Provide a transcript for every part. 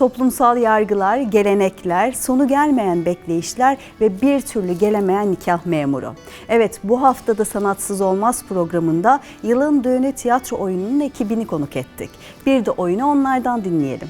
Toplumsal yargılar, gelenekler, sonu gelmeyen bekleyişler ve bir türlü gelemeyen nikah memuru. Evet bu haftada Sanatsız Olmaz programında yılın düğünü tiyatro oyununun ekibini konuk ettik. Bir de oyunu onlardan dinleyelim.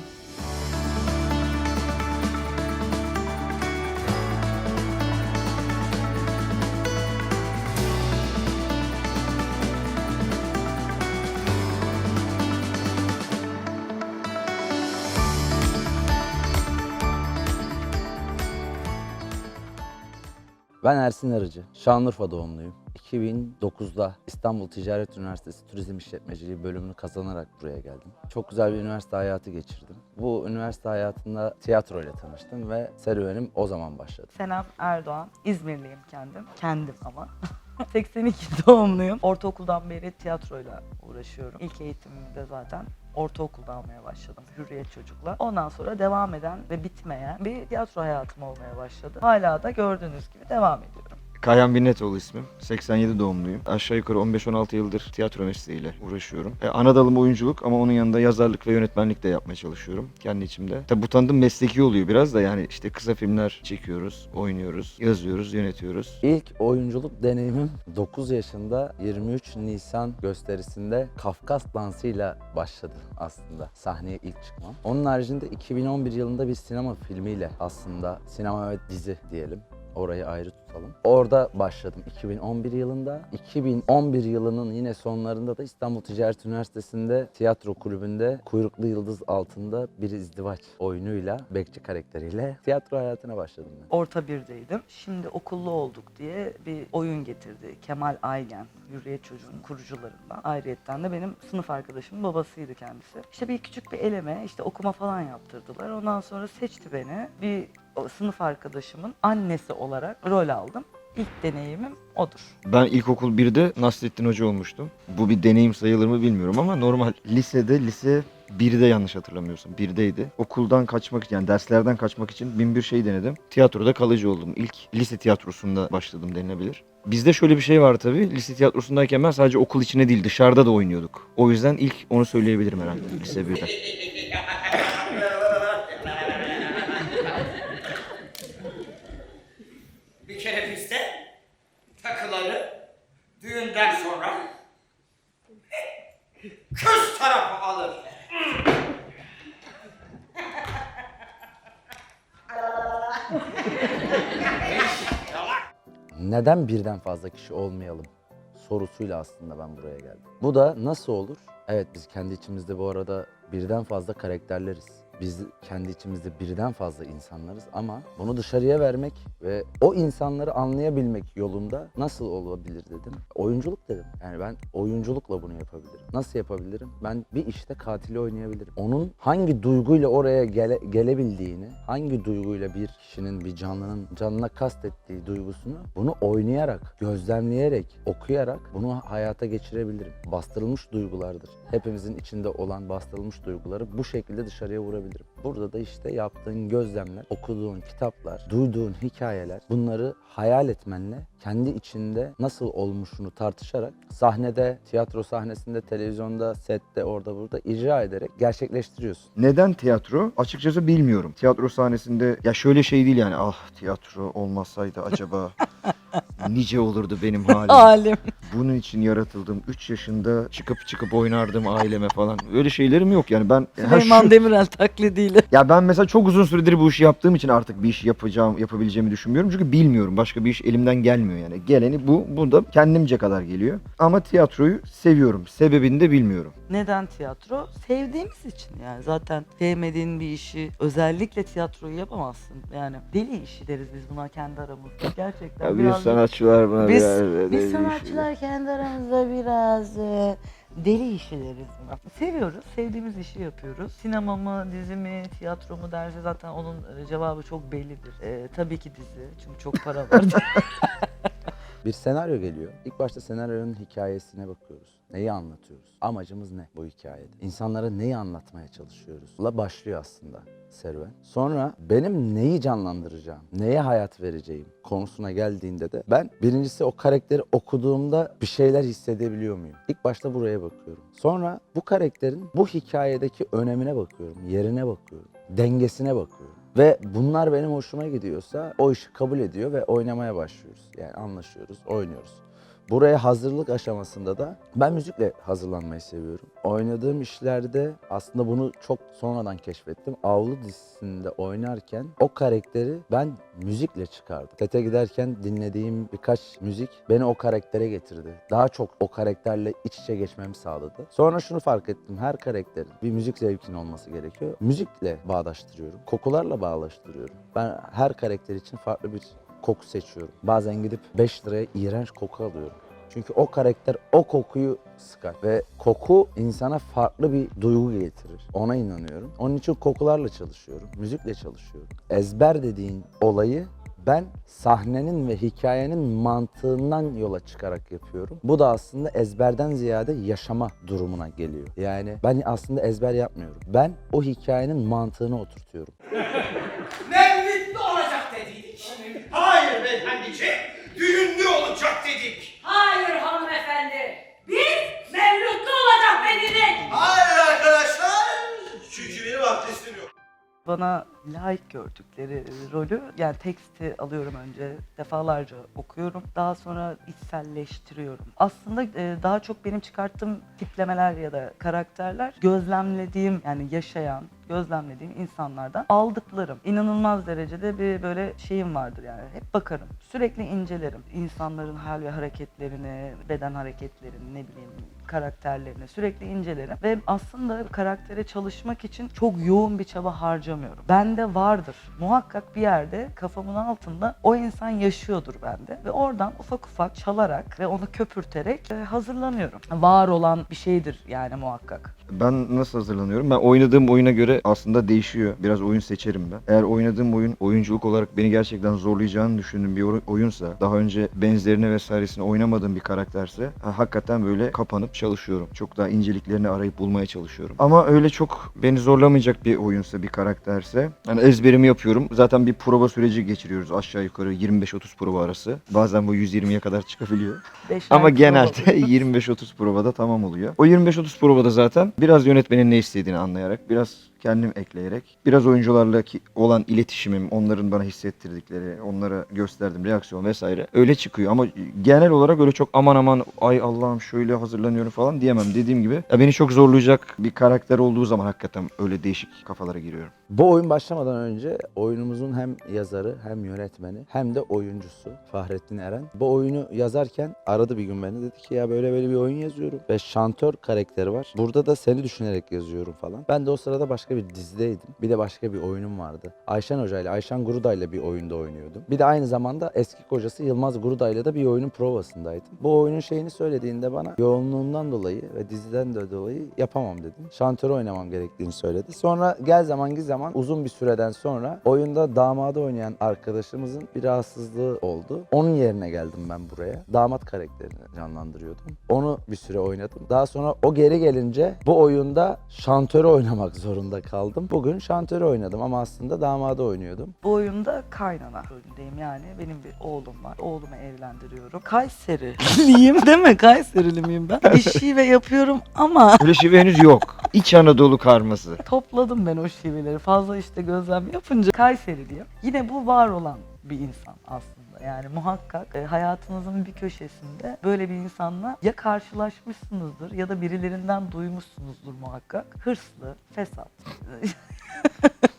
Ben Ersin Arıcı. Şanlıurfa doğumluyum. 2009'da İstanbul Ticaret Üniversitesi Turizm İşletmeciliği bölümünü kazanarak buraya geldim. Çok güzel bir üniversite hayatı geçirdim. Bu üniversite hayatında tiyatro ile tanıştım ve serüvenim o zaman başladı. Senem Erdoğan. İzmirliyim kendim. Kendim ama. 82 doğumluyum. Ortaokuldan beri tiyatroyla uğraşıyorum. İlk eğitimimi de zaten ortaokulda almaya başladım Hürriyet Çocuk'la. Ondan sonra devam eden ve bitmeyen bir tiyatro hayatım olmaya başladı. Hala da gördüğünüz gibi devam ediyorum. Kayhan Binnetoğlu ismim. 87 doğumluyum. Aşağı yukarı 15-16 yıldır tiyatro mesleğiyle uğraşıyorum. E, ana oyunculuk ama onun yanında yazarlık ve yönetmenlik de yapmaya çalışıyorum kendi içimde. Tabi bu tanıdığım mesleki oluyor biraz da yani işte kısa filmler çekiyoruz, oynuyoruz, yazıyoruz, yönetiyoruz. İlk oyunculuk deneyimim 9 yaşında 23 Nisan gösterisinde Kafkas dansıyla başladı aslında sahneye ilk çıkmam. Onun haricinde 2011 yılında bir sinema filmiyle aslında sinema ve dizi diyelim Orayı ayrı tutalım. Orada başladım 2011 yılında. 2011 yılının yine sonlarında da İstanbul Ticaret Üniversitesi'nde tiyatro kulübünde Kuyruklu Yıldız altında bir izdivaç oyunuyla, bekçi karakteriyle tiyatro hayatına başladım ben. Orta birdeydim. Şimdi okullu olduk diye bir oyun getirdi. Kemal Aygen, Hürriyet Çocuğu'nun kurucularından. Ayrıyetten de benim sınıf arkadaşımın babasıydı kendisi. İşte bir küçük bir eleme, işte okuma falan yaptırdılar. Ondan sonra seçti beni. Bir sınıf arkadaşımın annesi olarak rol aldım. İlk deneyimim odur. Ben ilkokul 1'de Nasrettin Hoca olmuştum. Bu bir deneyim sayılır mı bilmiyorum ama normal lisede lise 1'de yanlış hatırlamıyorsam 1'deydi. Okuldan kaçmak yani derslerden kaçmak için bin bir şey denedim. Tiyatroda kalıcı oldum. İlk lise tiyatrosunda başladım denilebilir. Bizde şöyle bir şey var tabii. Lise tiyatrosundayken ben sadece okul içine değil dışarıda da oynuyorduk. O yüzden ilk onu söyleyebilirim herhalde lise 1'de. Bir kere bizde takıları düğünden sonra kız tarafı alır. Neden birden fazla kişi olmayalım sorusuyla aslında ben buraya geldim. Bu da nasıl olur? Evet biz kendi içimizde bu arada birden fazla karakterleriz. Biz kendi içimizde birden fazla insanlarız ama bunu dışarıya vermek ve o insanları anlayabilmek yolunda nasıl olabilir dedim. Oyunculuk dedim. Yani ben oyunculukla bunu yapabilirim. Nasıl yapabilirim? Ben bir işte katili oynayabilirim. Onun hangi duyguyla oraya gele- gelebildiğini, hangi duyguyla bir kişinin, bir canlının canına kastettiği duygusunu bunu oynayarak, gözlemleyerek, okuyarak bunu hayata geçirebilirim. Bastırılmış duygulardır. Hepimizin içinde olan bastırılmış duyguları bu şekilde dışarıya vurabilirim. Burada da işte yaptığın gözlemler, okuduğun kitaplar, duyduğun hikayeler bunları hayal etmenle kendi içinde nasıl olmuşunu tartışarak sahnede, tiyatro sahnesinde, televizyonda, sette, orada burada icra ederek gerçekleştiriyorsun. Neden tiyatro? Açıkçası bilmiyorum. Tiyatro sahnesinde ya şöyle şey değil yani ah tiyatro olmasaydı acaba nice olurdu benim halim. Alim. Bunun için yaratıldım. 3 yaşında çıkıp çıkıp oynardım aileme falan. Öyle şeylerim yok yani ben Süleyman şu- Demirel taklidiyle. ya ben mesela çok uzun süredir bu işi yaptığım için artık bir iş yapacağım, yapabileceğimi düşünmüyorum. Çünkü bilmiyorum. Başka bir iş elimden gelmiyor yani. Geleni bu, bu da kendimce kadar geliyor. Ama tiyatroyu seviyorum. Sebebini de bilmiyorum. Neden tiyatro? Sevdiğimiz için yani zaten sevmediğin bir işi özellikle tiyatroyu yapamazsın. Yani deli işi deriz biz buna kendi aramızda. Gerçekten biraz sanatçılar buna biz, biraz biz sanatçılar kendi aramızda biraz e, deli buna. Seviyoruz, sevdiğimiz işi yapıyoruz. Sinema mı, dizi mi, tiyatro mu derse zaten onun e, cevabı çok bellidir. E, tabii ki dizi çünkü çok para var. Bir senaryo geliyor. İlk başta senaryonun hikayesine bakıyoruz. Neyi anlatıyoruz? Amacımız ne bu hikayede? İnsanlara neyi anlatmaya çalışıyoruz? La başlıyor aslında serüven. Sonra benim neyi canlandıracağım, neye hayat vereceğim konusuna geldiğinde de ben birincisi o karakteri okuduğumda bir şeyler hissedebiliyor muyum? İlk başta buraya bakıyorum. Sonra bu karakterin bu hikayedeki önemine bakıyorum, yerine bakıyorum. dengesine bakıyorum. Ve bunlar benim hoşuma gidiyorsa o işi kabul ediyor ve oynamaya başlıyoruz. Yani anlaşıyoruz, oynuyoruz. Buraya hazırlık aşamasında da ben müzikle hazırlanmayı seviyorum. Oynadığım işlerde aslında bunu çok sonradan keşfettim. Avlu dizisinde oynarken o karakteri ben müzikle çıkardım. Sete giderken dinlediğim birkaç müzik beni o karaktere getirdi. Daha çok o karakterle iç içe geçmemi sağladı. Sonra şunu fark ettim. Her karakterin bir müzik zevkinin olması gerekiyor. Müzikle bağdaştırıyorum. Kokularla bağdaştırıyorum. Ben her karakter için farklı bir koku seçiyorum. Bazen gidip 5 liraya iğrenç koku alıyorum. Çünkü o karakter o kokuyu sıkar ve koku insana farklı bir duygu getirir. Ona inanıyorum. Onun için kokularla çalışıyorum, müzikle çalışıyorum. Ezber dediğin olayı ben sahnenin ve hikayenin mantığından yola çıkarak yapıyorum. Bu da aslında ezberden ziyade yaşama durumuna geliyor. Yani ben aslında ezber yapmıyorum. Ben o hikayenin mantığını oturtuyorum. Dedik. Hayır beyefendiciğim. Düğünlü olacak dedik. Hayır hanımefendi. Biz mevlütlü olacak dedik. Hayır arkadaşlar. Çünkü benim abdestim yok. Bana layık gördükleri rolü yani teksti alıyorum önce defalarca okuyorum daha sonra içselleştiriyorum. Aslında e, daha çok benim çıkarttığım tiplemeler ya da karakterler gözlemlediğim yani yaşayan gözlemlediğim insanlardan aldıklarım. İnanılmaz derecede bir böyle şeyim vardır yani. Hep bakarım. Sürekli incelerim. İnsanların hal ve hareketlerini, beden hareketlerini, ne bileyim karakterlerini sürekli incelerim. Ve aslında karaktere çalışmak için çok yoğun bir çaba harcamıyorum. Bende vardır. Muhakkak bir yerde kafamın altında o insan yaşıyordur bende. Ve oradan ufak ufak çalarak ve onu köpürterek e, hazırlanıyorum. Var olan bir şeydir yani muhakkak. Ben nasıl hazırlanıyorum? Ben oynadığım oyuna göre aslında değişiyor. Biraz oyun seçerim ben. Eğer oynadığım oyun oyunculuk olarak beni gerçekten zorlayacağını düşündüğüm bir oy- oyunsa, daha önce benzerini vesairesini oynamadığım bir karakterse ha, hakikaten böyle kapanıp çalışıyorum. Çok daha inceliklerini arayıp bulmaya çalışıyorum. Ama öyle çok beni zorlamayacak bir oyunsa, bir karakterse hani ezberimi yapıyorum. Zaten bir prova süreci geçiriyoruz aşağı yukarı 25-30 prova arası. Bazen bu 120'ye kadar çıkabiliyor. Beşer Ama genelde oluyor. 25-30 provada tamam oluyor. O 25-30 provada zaten biraz yönetmenin ne istediğini anlayarak, biraz kendim ekleyerek, biraz oyuncularla ki- olan iletişimim, onların bana hissettirdikleri, onlara gösterdiğim reaksiyon vesaire öyle çıkıyor. Ama genel olarak öyle çok aman aman ay Allah'ım şöyle hazırlanıyorum falan diyemem. Dediğim gibi ya beni çok zorlayacak bir karakter olduğu zaman hakikaten öyle değişik kafalara giriyorum. Bu oyun başlamadan önce oyunumuzun hem yazarı hem yönetmeni hem de oyuncusu Fahrettin Eren. Bu oyunu yazarken aradı bir gün beni dedi ki ya böyle böyle bir oyun yazıyorum ve şantör karakteri var. Burada da seni düşünerek yazıyorum falan. Ben de o sırada başka bir dizideydim. Bir de başka bir oyunum vardı. Ayşen Hoca ile Ayşen Guruday ile bir oyunda oynuyordum. Bir de aynı zamanda eski kocası Yılmaz Guruday ile de bir oyunun provasındaydım. Bu oyunun şeyini söylediğinde bana yoğunluğundan dolayı ve diziden de dolayı yapamam dedim. Şantör oynamam gerektiğini söyledi. Sonra gel zaman git zaman uzun bir süreden sonra oyunda damadı oynayan arkadaşımızın bir rahatsızlığı oldu. Onun yerine geldim ben buraya. Damat karakterini canlandırıyordum. Onu bir süre oynadım. Daha sonra o geri gelince bu oyunda şantörü oynamak zorunda kaldım. Bugün şantörü oynadım ama aslında damadı oynuyordum. Bu oyunda kaynana rolündeyim yani. Benim bir oğlum var. Oğlumu evlendiriyorum. Kayseriliyim değil mi? Kayserili miyim ben? Bir şive yapıyorum ama Öyle şive henüz yok. İç Anadolu karması. topladım ben o şiveleri. Fazla işte gözlem yapınca Kayseriliyim. Yine bu var olan bir insan aslında. Yani muhakkak e, hayatınızın bir köşesinde böyle bir insanla ya karşılaşmışsınızdır ya da birilerinden duymuşsunuzdur muhakkak. Hırslı, fesat.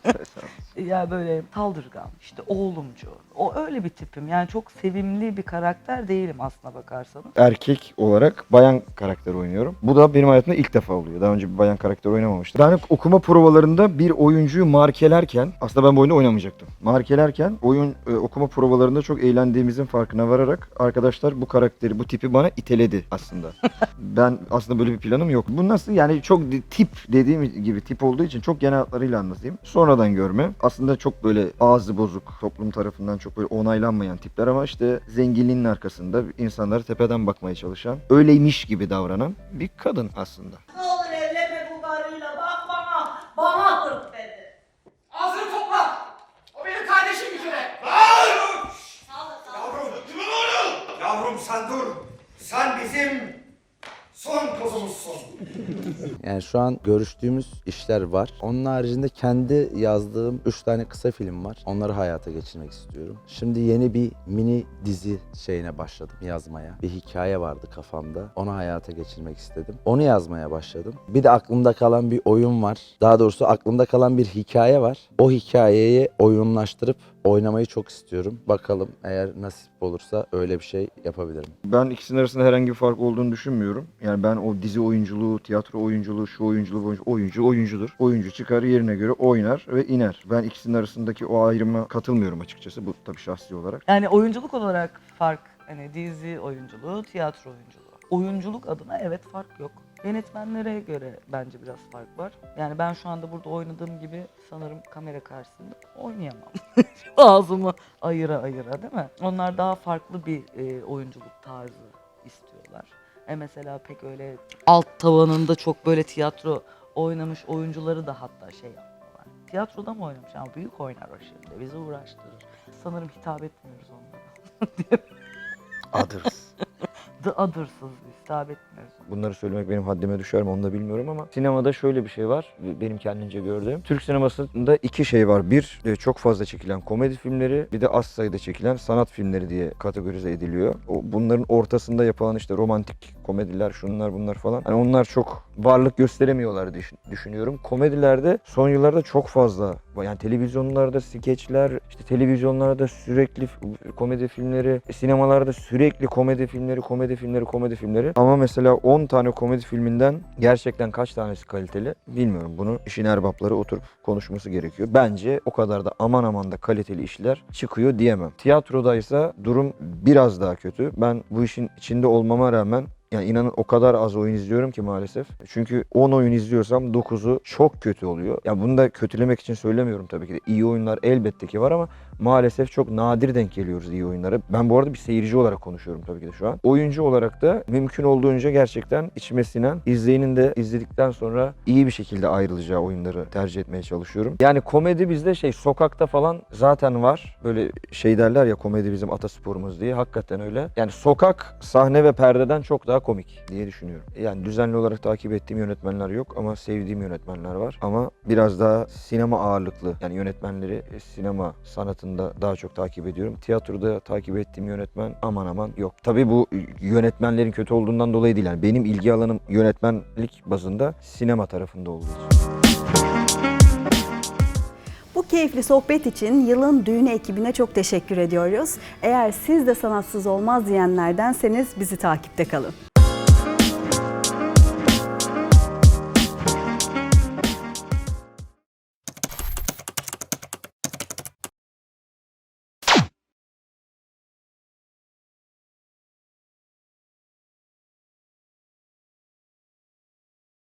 ya böyle saldırgan, işte oğlumcu. O öyle bir tipim. Yani çok sevimli bir karakter değilim aslına bakarsanız. erkek olarak bayan karakter oynuyorum. Bu da benim hayatımda ilk defa oluyor. Daha önce bir bayan karakter oynamamıştım. Ben okuma provalarında bir oyuncuyu markelerken, aslında ben bu oyunu oynamayacaktım. Markelerken oyun e, okuma provalarında çok eğlendiğimizin farkına vararak arkadaşlar bu karakteri, bu tipi bana iteledi aslında. ben aslında böyle bir planım yok. Bu nasıl yani çok tip dediğim gibi tip olduğu için çok genel hatlarıyla anlatayım. Sonradan görme. Aslında çok böyle ağzı bozuk, toplum tarafından çok böyle onaylanmayan tipler ama işte zenginliğin arkasında insanlara tepeden bakmaya çalışan, öyleymiş gibi davranan bir kadın aslında. Ne olur evlenme bu karıyla bak bana. Bana hırt dedi. Ağzını topla. O benim kardeşim bir kere. Bağır! Yavrum! Yavrum sen dur. Sen bizim Son kozumuz son. Yani şu an görüştüğümüz işler var. Onun haricinde kendi yazdığım 3 tane kısa film var. Onları hayata geçirmek istiyorum. Şimdi yeni bir mini dizi şeyine başladım yazmaya. Bir hikaye vardı kafamda. Onu hayata geçirmek istedim. Onu yazmaya başladım. Bir de aklımda kalan bir oyun var. Daha doğrusu aklımda kalan bir hikaye var. O hikayeyi oyunlaştırıp oynamayı çok istiyorum. Bakalım eğer nasip olursa öyle bir şey yapabilirim. Ben ikisinin arasında herhangi bir fark olduğunu düşünmüyorum. Yani ben o dizi oyunculuğu, tiyatro oyunculuğu, şu oyunculuğu, oyuncu, oyuncu oyuncudur. Oyuncu çıkar yerine göre oynar ve iner. Ben ikisinin arasındaki o ayrıma katılmıyorum açıkçası. Bu tabii şahsi olarak. Yani oyunculuk olarak fark hani dizi oyunculuğu, tiyatro oyunculuğu. Oyunculuk adına evet fark yok. Yönetmenlere göre bence biraz fark var. Yani ben şu anda burada oynadığım gibi sanırım kamera karşısında oynayamam. Ağzımı ayıra ayıra değil mi? Onlar daha farklı bir e, oyunculuk tarzı. E mesela pek öyle alt tavanında çok böyle tiyatro oynamış oyuncuları da hatta şey yapmıyorlar. Tiyatroda mı oynamış ama büyük oynar o şimdi. Bizi uğraştırır. Sanırım hitap etmiyoruz onlara. Others. The Others'ız hitap etmiyoruz. Bunları söylemek benim haddime düşer mi onu da bilmiyorum ama sinemada şöyle bir şey var benim kendince gördüğüm. Türk sinemasında iki şey var. Bir e, çok fazla çekilen komedi filmleri bir de az sayıda çekilen sanat filmleri diye kategorize ediliyor. Bunların ortasında yapılan işte romantik komediler şunlar bunlar falan. Hani onlar çok varlık gösteremiyorlar diye düşün- düşünüyorum. Komedilerde son yıllarda çok fazla yani televizyonlarda skeçler, işte televizyonlarda sürekli komedi filmleri, sinemalarda sürekli komedi filmleri, komedi filmleri, komedi filmleri. Ama mesela 10 tane komedi filminden gerçekten kaç tanesi kaliteli bilmiyorum. Bunu işin erbapları oturup konuşması gerekiyor. Bence o kadar da aman aman da kaliteli işler çıkıyor diyemem. Tiyatrodaysa durum biraz daha kötü. Ben bu işin içinde olmama rağmen yani inanın o kadar az oyun izliyorum ki maalesef. Çünkü 10 oyun izliyorsam 9'u çok kötü oluyor. Ya bunu da kötülemek için söylemiyorum tabii ki de. İyi oyunlar elbette ki var ama maalesef çok nadir denk geliyoruz iyi oyunlara. Ben bu arada bir seyirci olarak konuşuyorum tabii ki de şu an. Oyuncu olarak da mümkün olduğunca gerçekten içime sinen, izleyenin de izledikten sonra iyi bir şekilde ayrılacağı oyunları tercih etmeye çalışıyorum. Yani komedi bizde şey sokakta falan zaten var. Böyle şey derler ya komedi bizim atasporumuz diye. Hakikaten öyle. Yani sokak sahne ve perdeden çok daha komik diye düşünüyorum. Yani düzenli olarak takip ettiğim yönetmenler yok ama sevdiğim yönetmenler var. Ama biraz daha sinema ağırlıklı yani yönetmenleri e, sinema sanatında daha çok takip ediyorum. Tiyatroda takip ettiğim yönetmen aman aman yok. Tabii bu yönetmenlerin kötü olduğundan dolayı değil. Yani benim ilgi alanım yönetmenlik bazında sinema tarafında olduğu için. Bu keyifli sohbet için yılın düğünü ekibine çok teşekkür ediyoruz. Eğer siz de sanatsız olmaz diyenlerdenseniz bizi takipte kalın.